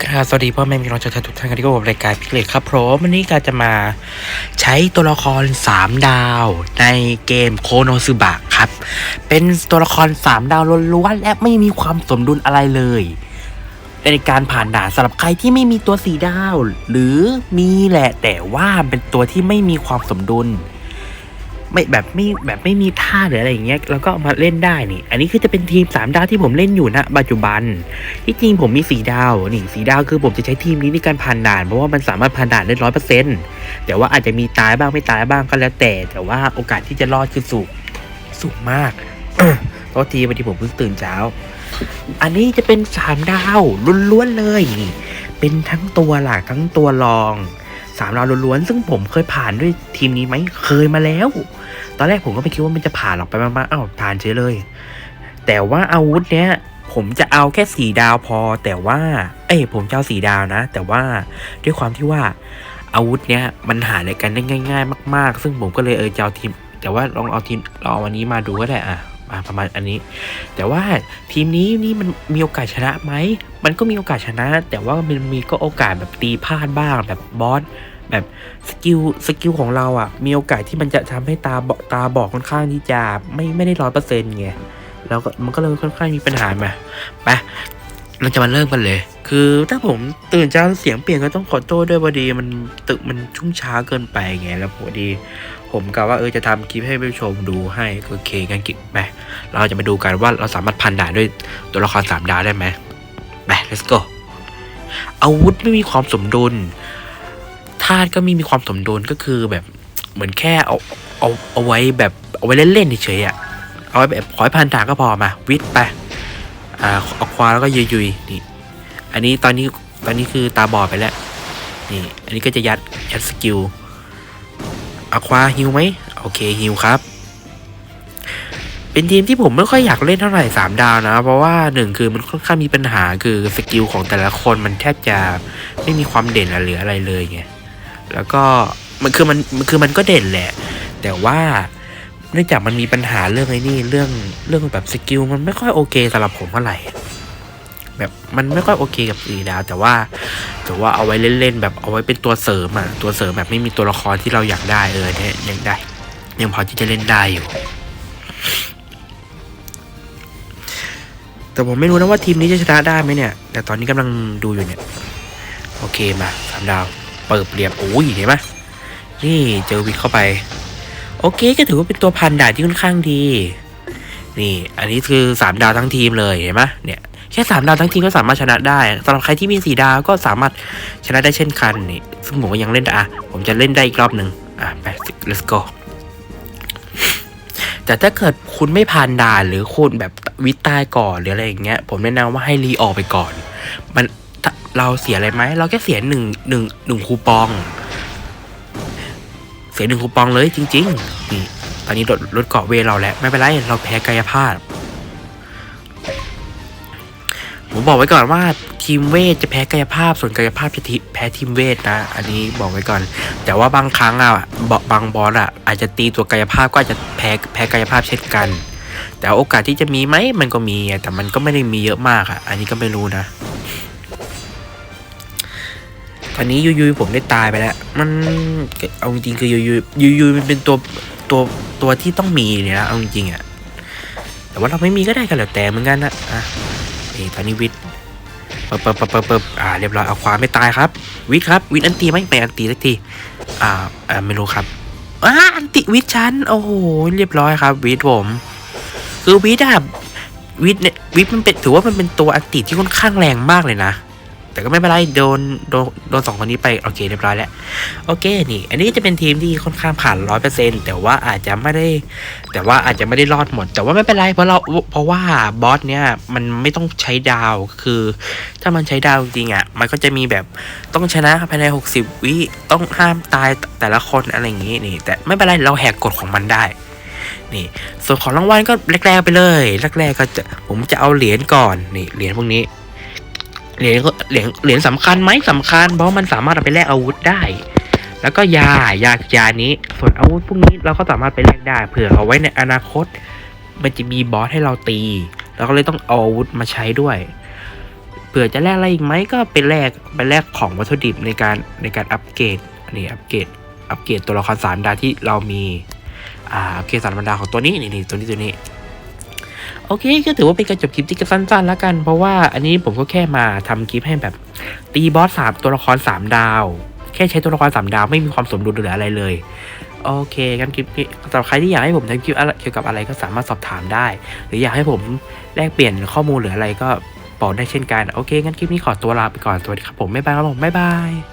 ครับสวัสดีพ่อแม่พี่น้องชาวไทยทุกท่านกันที่กบรายการพิกเลตครับผมวันนี้การจะมาใช้ตัวละคร 3 ดาวในเกมโคโนซึบะครับ เป็นตัวละคร 3 ดาวล้วนๆและไม่มีความสมดุลอะไรเลย ในการผ่านด่านสำหรับใครที่ไม่มีตัวสีดาว หรือมีแหละแต่ว่าเป็นตัวที่ไม่มีความสมดุล ไม่แบบไม่แบบไม่มีท่าหรืออะไรอย่างเงี้ยแล้วก็มาเล่นได้นี่ อันนี้คือจะเป็นทีม 3 ดาวที่ผมเล่นอยู่ณปัจจุบัน ที่จริงผมมีสีดาวนี่สีดาวคือผมจะใช้ทีมนี้ในการผ่านด่าน เพราะว่ามันสามารถผ่านด่านได้ร้อยเปอร์เซ็นต์แต่ว่าอาจจะมีตายบ้างไม่ตายบ้างก็แล้วแต่ แต่ว่าโอกาสที่จะรอดคือสูงสูงมากโทษทีวันที่ผมเพิ่งตื่นเช้า อันนี้จะเป็นสามดาวล้วนๆเลย เป็นทั้งตัวหลักทั้งตัวรอง สามดาวล้วนๆซึ่งผมเคยผ่านด้วยทีมนี้ไหมเคยมาแล้ว ตอนแรกผมก็ไม่คิดว่ามันจะผ่านหรอกไปมาๆอ้าวผ่านเฉยเลย แต่ว่าอาวุธเนี้ยผมจะเอาแค่สีดาวพอ แต่ว่า เอ้ยผมจะเอาสีดาวนะ แต่ว่าด้วยความที่ว่าอาวุธเนี้ยมันหาอะไรกันได้ง่าย ๆ มาก ๆ ซึ่งผมก็เลยเออจะเอาทีม แต่ว่าลองเอาทีมลองเอาวันนี้มาดูก็ได้อะอะ ประมาณอันนี้ แต่ว่าทีมนี้นี่มันมีโอกาสชนะไหม มันก็มีโอกาสชนะ แต่ว่ามันมีก็โอกาสแบบตีพลาดบ้างแบบบอสแบบสกิลสกิลของเราอะ มีโอกาสที่มันจะทำให้ตาบอตาบอกค่อนข้างที่จะไม่ไม่ได้ร้อยเปอร์เซ็นต์ไงแล้วก็มันก็เลยค่อนข้างมีปัญหามาไป เราจะมาเริ่มกันเลย คือถ้าผมตื่นเช้าเสียงเปลี่ยนก็ต้องขอโทษด้วยพอดีมันตึกมันชุ่งช้าเกินไปไงแล้วพอดี ผมกะว่าเออจะทำคลิปให้ผู้ชมดูให้โอเคงั้นกิไปเราจะมาดูกันว่าเราสามารถพันด่านด้วยตัวละครสามดาวได้ไหมไป let's go อาวุธไม่มีความสมดุลธาตุก็ไม่มีความสมดุลก็คือแบบเหมือนแค่เอาเอาเอาไว้แบบเอาไว้เล่นๆเฉยๆอะเอาไว้แบบขอให้พันด่านก็พอมาวิทย์ไป อ่าเอาควาแล้วก็ยุยยุยนี่ อันนี้ตอนนี้ตอนนี้คือตาบอดไปแล้ว นี่ อันนี้ก็จะยัดยัดสกิลเอาควาฮิวไหมโอเคฮิวครับ เป็นทีมที่ผมไม่ค่อยอยากเล่นเท่าไหร่สามดาวนะ เพราะว่าหนึ่งคือมันค่อนข้างมีปัญหาคือสกิลของแต่ละคนมันแทบจะไม่มีความเด่นอะไรหรืออะไรเลยไงแล้วก็มันคือมันมันคือมันก็เด่นแหละ แต่ว่า เนื่องจากมันมีปัญหาเรื่องไอ้นี่เรื่องเรื่องแบบสกิลมันไม่ค่อยโอเคสำหรับผมเท่าไหร่แบบมันไม่ค่อยโอเคกับสีดาวแต่ว่าแต่ว่าเอาไว้เล่นๆแบบเอาไว้เป็นตัวเสริมอะตัวเสริมแบบไม่มีตัวละครที่เราอยากได้เออเนี่ยยังได้ ยังพอที่จะเล่นได้อยู่ แต่ผมไม่รู้นะว่าทีมนี้จะชนะได้ไหมเนี่ย แต่ตอนนี้กำลังดูอยู่เนี่ยโอเคมาสามดาวเปิดเรียบโอ้ยเห็นไหมนี่เจอวิทเข้าไป โอเคก็ถือว่าเป็นตัวพันด่านที่ค่อนข้างดี นี่ อันนี้คือสามดาวทั้งทีมเลยเห็นไหมเนี่ยแค่สามดาวทั้งทีมก็สามารถชนะได้สำหรับใครที่มีสี่ดาวก็สามารถชนะได้เช่นกันนี่ซึ่งผมก็ยังเล่นได้อะผมจะเล่นได้อีกรอบหนึ่งอะไป let's go แต่ถ้าเกิดคุณไม่ผ่านด่านหรือคุณแบบวิตายก่อนหรืออะไรอย่างเงี้ย ผมแนะนำว่าให้รีออกไปก่อน มันเราเสียอะไรไหมเราแค่เสียหนึ่งหนึ่งหนึ่งคูปอง สียหนึ่งคูปองเลยจริง ๆ นี่ ตอนนี้ลดลดเกาะเวรเราแล้ว ไม่เป็นไร เราแพ้กายภาพ ผมบอกไว้ก่อนว่าทีมเวทจะแพ้กายภาพ ส่วนกายภาพจะแพ้ทีมเวทนะ อันนี้บอกไว้ก่อน แต่ว่าบางครั้งอะบบางบอลอะ อาจจะตีตัวกายภาพก็อาจจะแพ้แพ้กายภาพเช่นกัน แต่โอกาสที่จะมีไหมมันก็มีแต่มันก็ไม่ได้มีเยอะมากอะ อันนี้ก็ไม่รู้นะ อนนี้ยูยูผมได้ตายไปแล้ว มันเอาจริงๆคือยูยูยูยูมันเป็นตัวตัวตัวที่ต้องมีเนี่ยนะเอาจริงๆอะแต่ว่าเราไม่มีก็ได้กันแล้วแต่เหมือนกันนะอะนี่ตอนนี้วิทเปิบเปิบเปิบเปิบอ่าเรียบร้อยเอาความไม่ตายครับ วิทครับ วิทอันตีไหมไปอันตีสักทีอ่าอ่าไม่รู้ครับอ่าอันติวิทชั้นโอ้โหเรียบร้อยครับ วิทผม คือวิทอะวิทเนี่ยวิทมันเป็นถือว่ามันเป็นตัวอันติที่ค่อนข้างแรงมากเลยนะ แต่ก็ไม่เป็นไรโดนโดนโดนสองคนนี้ไปโอเคเรียบร้อยแล้วโอเคนี่ อันนี้จะเป็นทีมที่ค่อนข้างผ่านร้อยเปอร์เซ็นแต่ว่าอาจจะไม่ได้ แต่ว่าอาจจะไม่ได้รอดหมด แต่ว่าไม่เป็นไรเพราะเราเพราะว่าบอสเนี้ยมันไม่ต้องใช้ดาวคือ ถ้ามันใช้ดาวจริงอะมันก็จะมีแบบต้องชนะภายในหกสิบวิต้องห้ามตายแต่ละคนอะไรอย่างงี้นี่ แต่ไม่เป็นไรเราแหกกฎของมันได้นี่ส่วนของรางวัลก็แรกๆไปเลยแรกๆก็จะผมจะเอาเหรียญก่อนนี่เหรียญพวกนี้ เหรียญก็เหรียญเหรียญสำคัญไหมสำคัญ เพราะมันสามารถเอาไปแลกอาวุธได้ แล้วก็ยายายานี้ ส่วนอาวุธพวกนี้เราก็สามารถไปแลกได้เผื่อเอาไว้ในอนาคต มันจะมีบอสให้เราตีเราก็เลยต้องเอาอาวุธมาใช้ด้วยเผื่อจะแลกอะไรอีกไหมก็เป็นแลกเป็นแลกของวัตถุดิบในการในการอัปเกรดอันนี้อัปเกรดอัปเกรดตัวละครสามดาวที่เรามีอ่าอัปเกรดสามดาวของตัวนี้นี่นี่ตัวนี้ตัวนี้ โอเคก็ถือว่าเป็นการจบคลิปที่สั้นๆแล้วกัน เพราะว่าอันนี้ผมก็แค่มาทำคลิปให้แบบตีบอสสามตัวละครสามดาว แค่ใช้ตัวละครสามดาวไม่มีความสมดุลหรืออะไรเลย โอเคงั้นคลิปนี้สำหรับใครที่อยากให้ผมทำคลิปเกี่ยวกับอะไรก็สามารถสอบถามได้ หรืออยากให้ผมแลกเปลี่ยนข้อมูลหรืออะไรก็บอกได้เช่นกัน โอเคงั้นคลิปนี้ขอตัวลาไปก่อนสวัสดีครับผมบ๊ายบายครับผมบ๊ายบาย